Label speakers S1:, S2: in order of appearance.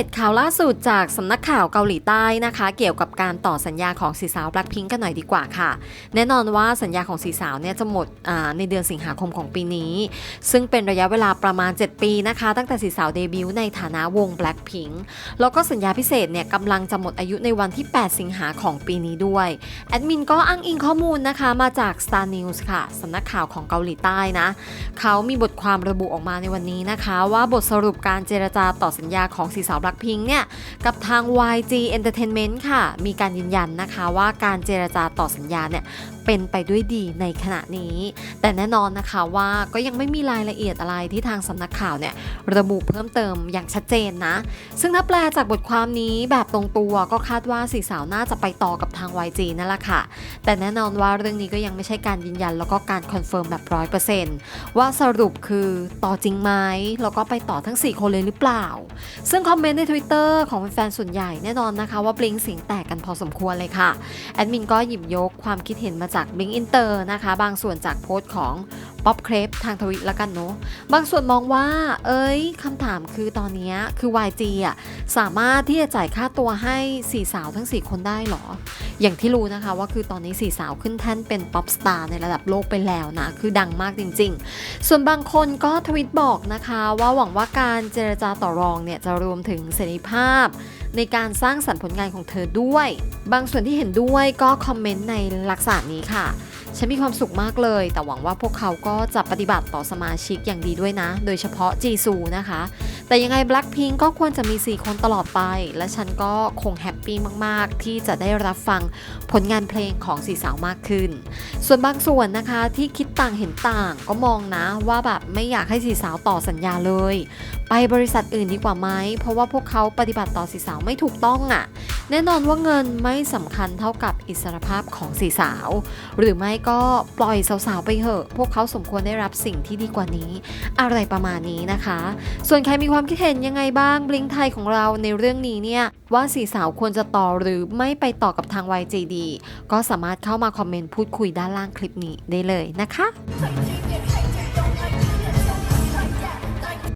S1: ตข่าวล่าสุดจากสำนักข่าวเกาหลีใต้นะคะ เกี่ยวกับการต่อสัญญาของสีสาว Blackpink กันหน่อยดีกว่าค่ะ แน่นอนว่าสัญญาของสีสาวเนี่ยจะหมดในเดือนสิงหาคมของปีนี้ ซึ่งเป็นระยะเวลาประมาณ 7 ปีนะคะ ตั้งแต่สีสาวเดบิวต์ในฐานะวง Blackpink แล้วก็สัญญาพิเศษเนี่ยกำลังจะหมดอายุในวันที่ 8 สิงหาของปีนี้ด้วยแอดมินก็อ้างอิงข้อมูลนะคะมาจาก Star News ค่ะสำนักข่าวของเกาหลีใต้นะเขามีบทความระบุออกมาในวันนี้นะคะ ว่าบทสรุปการเจรจาต่อสัญญาของสีสาว Blackpink เนี่ยกับทาง YG Entertainment ค่ะ มีการยืนยันนะคะว่าการเจรจาต่อสัญญาเนี่ยเป็นไปด้วยดีในขณะนี้ แต่แน่นอนนะคะว่าก็ยังไม่มีรายละเอียดอะไรที่ทางสำนักข่าวเนี่ยระบุเพิ่มเติมอย่างชัดเจนนะ ซึ่งถ้าแปลจากบทความนี้แบบตรงตัวก็คาดว่าสี่สาวน่าจะไปต่อกับทาง YG นั่นแหละค่ะ แต่แน่นอนว่าเรื่องนี้ก็ยังไม่ใช่การยืนยัน แล้วก็การคอนเฟิร์มแบบร้อยเปอร์เซนต์ว่าสรุปคือต่อจริงไหมแล้วก็ไปต่อทั้ง 4 คนเลยหรือเปล่า ซึ่งคอมเมนต์ใน Twitter ของแฟนส่วนใหญ่แน่นอนนะคะว่าบลิงเสียงแตกกันพอสมควรเลยค่ะ แอดมินก็หยิบยกความคิดเห็นมาจากบลิงอินเตอร์นะคะ บางส่วนจากโพสต์ของ ป๊อปเครปทางทวิตแล้วกันเนาะบางส่วนมองว่า เอ้ยคำถามคือตอนนี้คือ YG อะสามารถที่จะจ่ายค่าตัวให้สี่สาวทั้ง 4 คนได้หรอ อย่างที่รู้นะคะว่าคือตอนนี้สี่สาวขึ้นแท่นเป็นป๊อปสตาร์ในระดับโลกไปแล้วนะ คือดังมากจริง ๆ ส่วนบางคนก็ทวิตบอกนะคะว่าหวังว่าการเจรจาต่อรองเนี่ยจะรวมถึงเสรีภาพ ในการสร้างสรรค์ผลงานของเธอด้วย บางส่วนที่เห็นด้วยก็คอมเมนต์ในลักษณะนี้ค่ะ ฉันมีความสุขมากเลย แต่หวังว่าพวกเขาก็จะปฏิบัติต่อสมาชิกอย่างดีด้วยนะ โดยเฉพาะจีซูนะคะ แต่ยังไง Blackpink ก็ควรจะมี 4 คนตลอดไป และฉันก็คงแฮปปี้มาก ๆ ที่จะได้รับฟังผลงานเพลงของสีสาวมากขึ้น ส่วนบางส่วนนะคะที่คิดต่างเห็นต่างก็มองนะว่าแบบไม่อยากให้สีสาวต่อสัญญาเลย ไปบริษัทอื่นดีกว่าไหมเพราะว่าพวกเขาปฏิบัติต่อสีสาวไม่ถูกต้องอะ่ะแน่นอนว่าเงินไม่สำคัญเท่ากับอิสรภาพของสีสาว หรือไม่ก็ปล่อยสาวๆไปเถอะ พวกเขาสมควรได้รับสิ่งที่ดีกว่านี้ อะไรประมาณนี้นะคะ ส่วนใครมีความคิดเห็นยังไงบ้างบลิงไทยของเราในเรื่องนี้เนี่ยว่าสีสาวควรจะต่อหรือไม่ไปต่อกับทาง YJD ก็สามารถเข้ามาคอมเมนต์พูดคุยด้านล่างคลิปนี้ได้เลยนะคะ